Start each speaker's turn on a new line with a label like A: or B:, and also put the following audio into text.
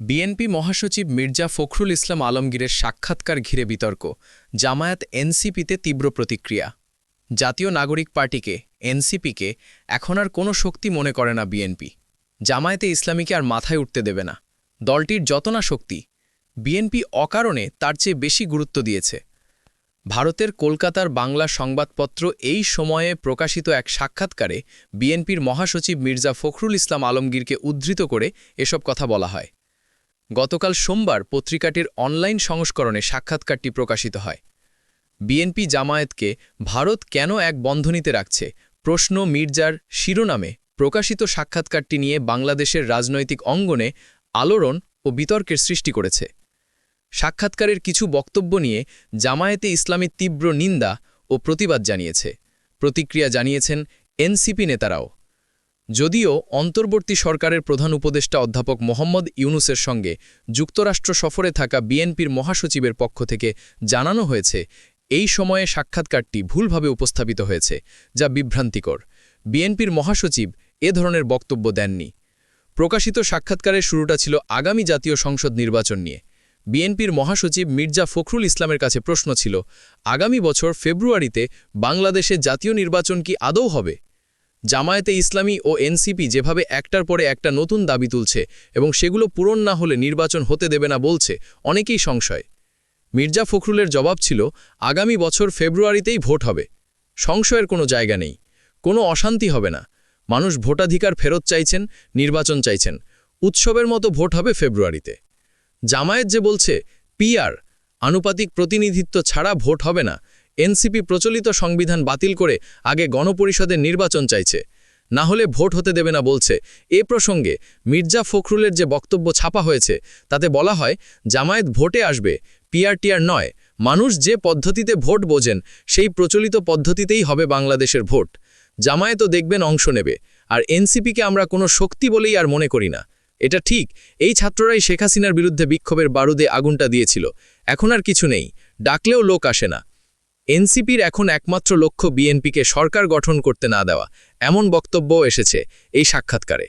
A: BNP মহাসচিব মির্জা ফখরুল ইসলাম আলমগীরের সাক্ষাৎকার ঘিরে বিতর্ক। জামায়াত এনসিপিতে তীব্র প্রতিক্রিয়া। জাতীয় নাগরিক পার্টিকে, এনসিপিকে, এখন আর কোনো শক্তি মনে করে না বিএনপি। জামায়াতে ইসলামীকে আর মাথায় উঠতে দেবে না। দলটির যত না শক্তি, বিএনপি অকারণে তার চেয়ে বেশি গুরুত্ব দিয়েছে। ভারতের কলকাতার বাংলা সংবাদপত্র এই সময়ে প্রকাশিত এক সাক্ষাৎকারে বিএনপির মহাসচিব মির্জা ফখরুল ইসলাম আলমগীরকে উদ্ধৃত করে এসব কথা বলা হয়। গতকাল সোমবার পত্রিকাটির অনলাইন সংস্করণে সাক্ষাৎকারটি প্রকাশিত হয়। বিএনপি জামায়াতকে ভারত কেন এক বন্ধনীতে রাখছে? প্রশ্ন মির্জার শিরোনামে প্রকাশিত সাক্ষাৎকারটি নিয়ে বাংলাদেশের রাজনৈতিক অঙ্গনে আলোড়ন ও বিতর্কের সৃষ্টি করেছে। সাক্ষাৎকারের কিছু বক্তব্য নিয়ে জামায়াতে ইসলামী তীব্র নিন্দা ও প্রতিবাদ জানিয়েছে। প্রতিক্রিয়া জানিয়েছেন এনসিপি নেতারাও। যদিও অন্তর্বর্তী সরকারের প্রধান উপদেষ্টা অধ্যাপক মোহাম্মদ ইউনুসের সঙ্গে যুক্তরাষ্ট্র সফরে থাকা বিএনপির মহাসচিবের পক্ষ থেকে জানানো হয়েছে, এই সময়ে সাক্ষাৎকারটি ভুলভাবে উপস্থাপিত হয়েছে, যা বিভ্রান্তিকর। বিএনপির মহাসচিব এ ধরনের বক্তব্য দেননি। প্রকাশিত সাক্ষাৎকারের শুরুটা ছিল আগামী জাতীয় সংসদ নির্বাচন নিয়ে। বিএনপির মহাসচিব মির্জা ফখরুল ইসলামের কাছে প্রশ্ন ছিল, আগামী বছর ফেব্রুয়ারিতে বাংলাদেশে জাতীয় নির্বাচন কি আদৌ হবে? জামায়াতে ইসলামী ও এনসিপি যেভাবে একটার পরে একটা নতুন দাবি তুলছে এবং সেগুলো পূরণ না হলে নির্বাচন হতে দেবে না বলছে, অনেকেই সংশয়। মির্জা ফখরুলের জবাব ছিল, আগামী বছর ফেব্রুয়ারিতেই ভোট হবে। সংশয়ের কোনো জায়গা নেই। কোনো অশান্তি হবে না। মানুষ ভোটাধিকার ফেরত চাইছেন, নির্বাচন চাইছেন। উৎসবের মতো ভোট হবে ফেব্রুয়ারিতে। জামায়াত যে বলছে, পিআর, আনুপাতিক প্রতিনিধিত্ব ছাড়া ভোট হবে না। এনসিপি প্রচলিত সংবিধান বাতিল করে আগে গণপরিষদের নির্বাচন চাইছে। না হলে ভোট হতে দেবে না বলছে। এ প্রসঙ্গে মির্জা ফখরুলের যে বক্তব্য ছাপা হয়েছে, তাতে বলা হয়, জামায়াত ভোটে আসবে, পিআরটিআর নয়। মানুষ যে পদ্ধতিতে ভোট বোঝেন, সেই প্রচলিত পদ্ধতিতেই হবে বাংলাদেশের ভোট। জামায়াতও দেখবেন অংশ নেবে। আর এনসিপিকে আমরা কোনো শক্তি বলেই আর মনে করি না। এটা ঠিক, এই ছাত্ররাই শেখ হাসিনার বিরুদ্ধে বিক্ষোভের বারুদে আগুনটা দিয়েছিল। এখন আর কিছু নেই। ডাকলেও লোক আসে না। এনসিপির এখন একমাত্র লক্ষ্য বিএনপিকে সরকার গঠন করতে না দেওয়া, এমন বক্তব্য এসেছে এই সাক্ষাৎকারে।